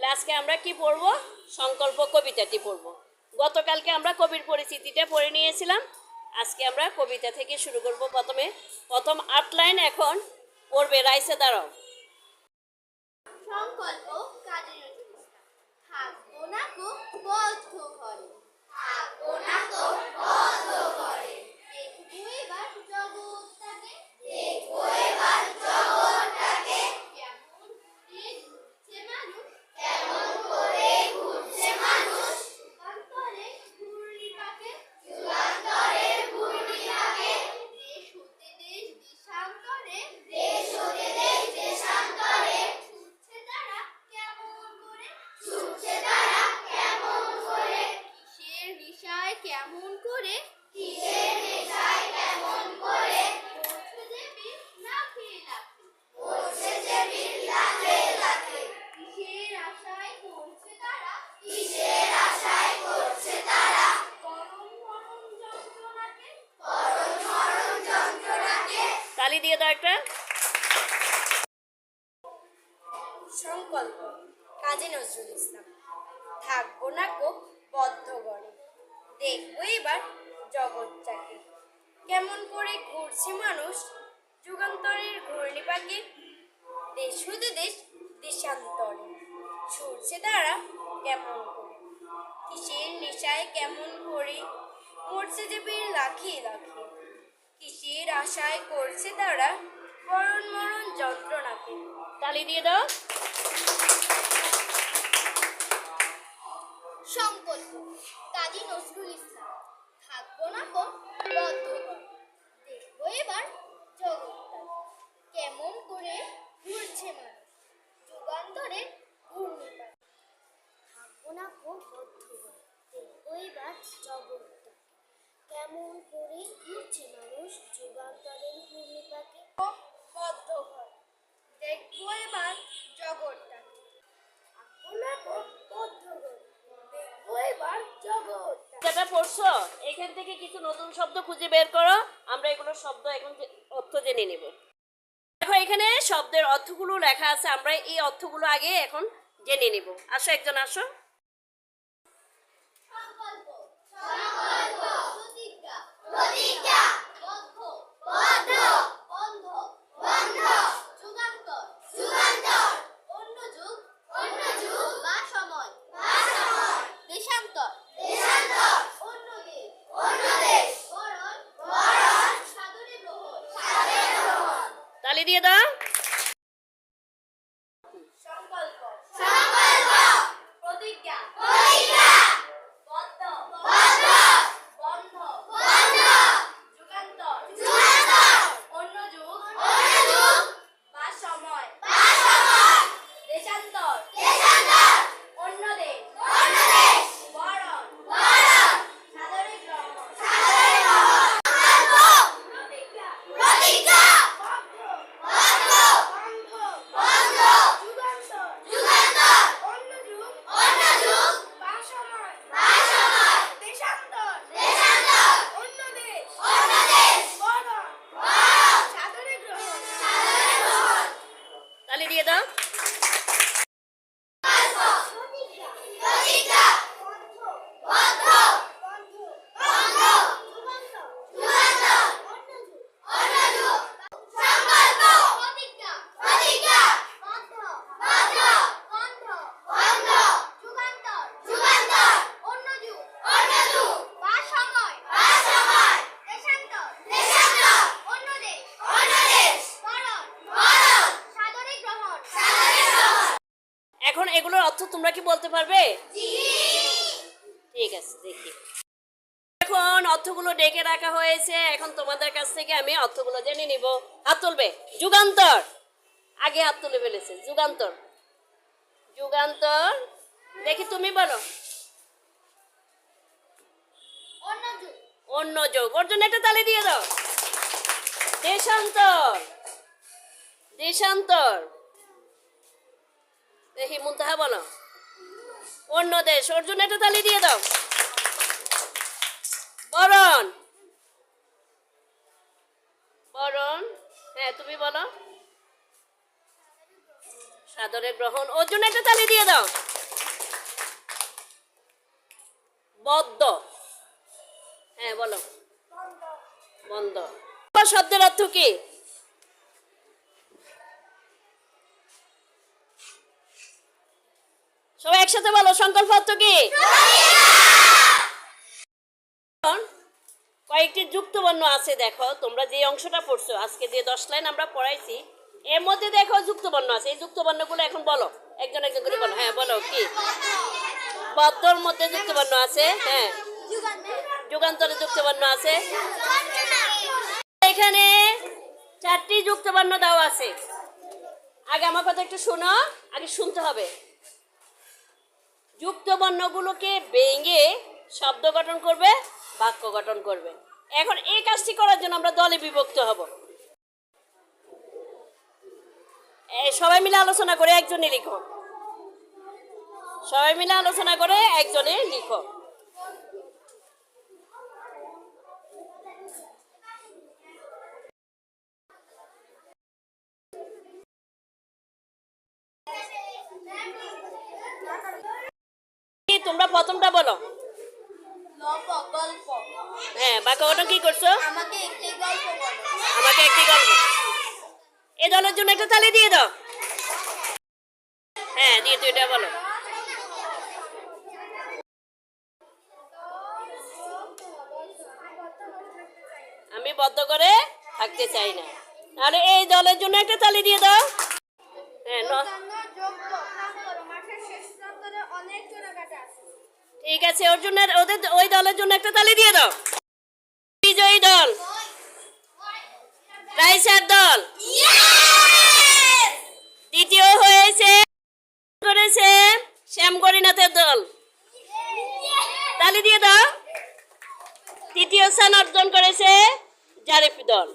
তাহলে আজকে আমরা কি পড়ব? সংকল্প কবিতাটি পড়ব। গতকালকে আমরা কবির পরিচিতিটা পড়ে নিয়েছিলাম। আজকে আমরা কবিতা থেকে শুরু করব প্রথমে। প্রথম আট লাইন এখন পড়বে, রাইসে দাঁড়াও। সংকল্প থাকব না তালি দিয়ে দাও একটা। সংকল্প, কাজী নজরুল ইসলাম। থাকব না কো বদ্ধ গড়ে দেখব এবার জগৎটাকে কেমন করে ঘুরছে মানুষ যুগান্তরের ঘূর্ণি পাকে দেশ হতে দেশ, দেশান্তরে। ছুটছে তারা কেমন করে? কিসের নেশায় কেমন করে? মরছে যে বীর লাখে লাখে। কিসের আশায় করছে তারা? মরণ মরণ যন্ত্রণাকে। তালি দিয়ে দাও। সংকল্প কাজী নজরুল ইসলাম। থাকব না কো বদ্ধ দেখব এবার জগৎটা। কেমন করে ঘুরছে মানুষ। যুগান্তরের ঘূর্ণিপাক থাকব না কো বদ্ধ ঘরে। দেখব এবার জগৎটা কেমন করে ঘুরছে মানুষ যুগান্তরের ঘূর্ণিপাকে বদ্ধ ঘর দেখব এবার দেখব এবার যেটা পড়ছো? এখান থেকে কিছু নতুন শব্দ খুঁজে বের করো। আমরা এগুলোর শব্দ এখন অর্থ জেনে নেব। দেখো এখানে শব্দের অর্থগুলো লেখা আছে। আমরা এই অর্থগুলো আগে এখন জেনে নেব। আসো একজন আসো। প্রতিজ্ঞা প্রতিজ্ঞা বদ্ধ বদ্ধ বন্ধ বন্ধ যুগান্তর যুগান্তর অন্য যুগ অন্য যুগ বা সময় বা সময় দেশান্তর দেশান্তর অন্য দেশ অন্য দেশ বরণ বরণ সাদরে গ্রহণ সাদরে গ্রহণ তালি দিয়ে দাও সংকল্প সংকল্প প্রতিজ্ঞা প্রতিজ্ঞা বদ্ধ বদ্ধ বন্ধ বন্ধ যুগান্তর যুগান্তর অন্য যুগ অন্য যুগ বা সময় বা সময় দেশান্তর দেশান্তর অন্য দেশ অন্য দেশ বরণ বরণ সাদরে গ্রহণ সাদরে গ্রহণ সংকল্প প্রতিজ্ঞা প্রতিজ্ঞা বদ্ধ বদ্ধ বন্ধ বন্ধ যুগান্তর যুগান্তর অন্য যুগ অন্য যুগ বা সময় বা সময় দেশান্তর দেশান্তর অন্য দেশ অন্য দেশ বরণ বরণ সাদরে গ্রহণ সাদরে গ্রহণ তালি দিয়ে দাও প্রতিজ্ঞা প্রতিজ্ঞা বদ্ধ বদ্ধ বন্ধ বন্ধ যুগান্তর যুগান্তর অন্য যুগ অন্য যুগ সংকল্প প্রতিজ্ঞা প্রতিজ্ঞা বদ্ধ বদ্ধ বন্ধ বন্ধ যুগান্তর যুগান্তর অন্য যুগ অন্য যুগ বা সময় বা সময় দেশান্তর দেশান্তর অন্য দেশ অন্য দেশ বরণ বরণ সাদরে গ্রহণ সাদরে গ্রহণ এখন এগুলোর অর্থ তোমরা কি বলতে পারবে? ঠিক আছে দেখি। এখন অর্থগুলো ডেকে রাখা হয়েছে। এখন তোমাদের কাছ থেকে আমি অর্থগুলো জেনে নিব। হাত তুলবে। যুগান্তর। আগে হাত তুলে ফেলেছে। যুগান্তর। যুগান্তর। দেখি তুমি বলো। অন্য অন্য যোগ। ওর জন্য একটা তালি দিয়ে দাও। দেশান্তর। দেশান্তর। দেখি মুনতাহা বলো অন্য দেশ, অর্জুন জন্য একটা তালি দিয়ে দাও। বরণ। বরণ। হ্যাঁ তুমি বলো। সাদরে গ্রহণ। অর্জুন জন্য একটা তালি দিয়ে দাও। বদ্ধ। হ্যাঁ বলো। বন্ধ শব্দের অর্থ কি? একসাথে বলো, সংকল্প অর্থ কি? কয়েকটি যুক্তবর্ণ আছে, দেখো, তোমরা যে অংশটা পড়ছো, আজকে যে দশ লাইন আমরা পড়াইছি, এর মধ্যে দেখো যুক্তবর্ণ আছে। এই যুক্তবর্ণগুলো এখন বলো, একজন একজন করে বলো। হ্যাঁ বলো, কি? পদ্মর মধ্যে যুক্তবর্ণ আছে হ্যাঁ। যুগান্তরে যুক্তবর্ণ আছে। এখানে চারটি যুক্তবর্ণ দাও আছে। আগে আমার কথা একটু শোনো, আগে শুনতে হবে। যুক্তবর্ণগুলোকে ভেঙে শব্দ গঠন করবে, বাক্য গঠন করবে। এখন এই কাজটি করার জন্য আমরা দলে বিভক্ত হব। সবাই মিলে আলোচনা করে একজনে লিখো। সবাই মিলে আলোচনা করে, একজনে লিখো কি তোমরা প্রথমটা বলো। হ্যাঁ বাক্য গঠন কি করছ? আমাকে একটি গল্প বলো। আমাকে একটি গল্প। এ দলের জন্য একটা তালি দিয়ে দাও। হ্যাঁ দিয়ে তুই এটা বলো। আমি বদ্ধ করে থাকতে চাই না। তাহলে এই দলের জন্য একটা তালি দিয়ে দাও। হ্যাঁ অনেক ঠিক আছে ওর জন্য ওদের ওই দলের জন্য একটা তালি দিয়ে দাও। বিজয়ী দল। রাইসার দল। দ্বিতীয় হয়েছে করেছে শ্যামগরিনাথের দল। তালি দিয়ে দাও। তৃতীয় স্থান অর্জন করেছে জারিফ দল।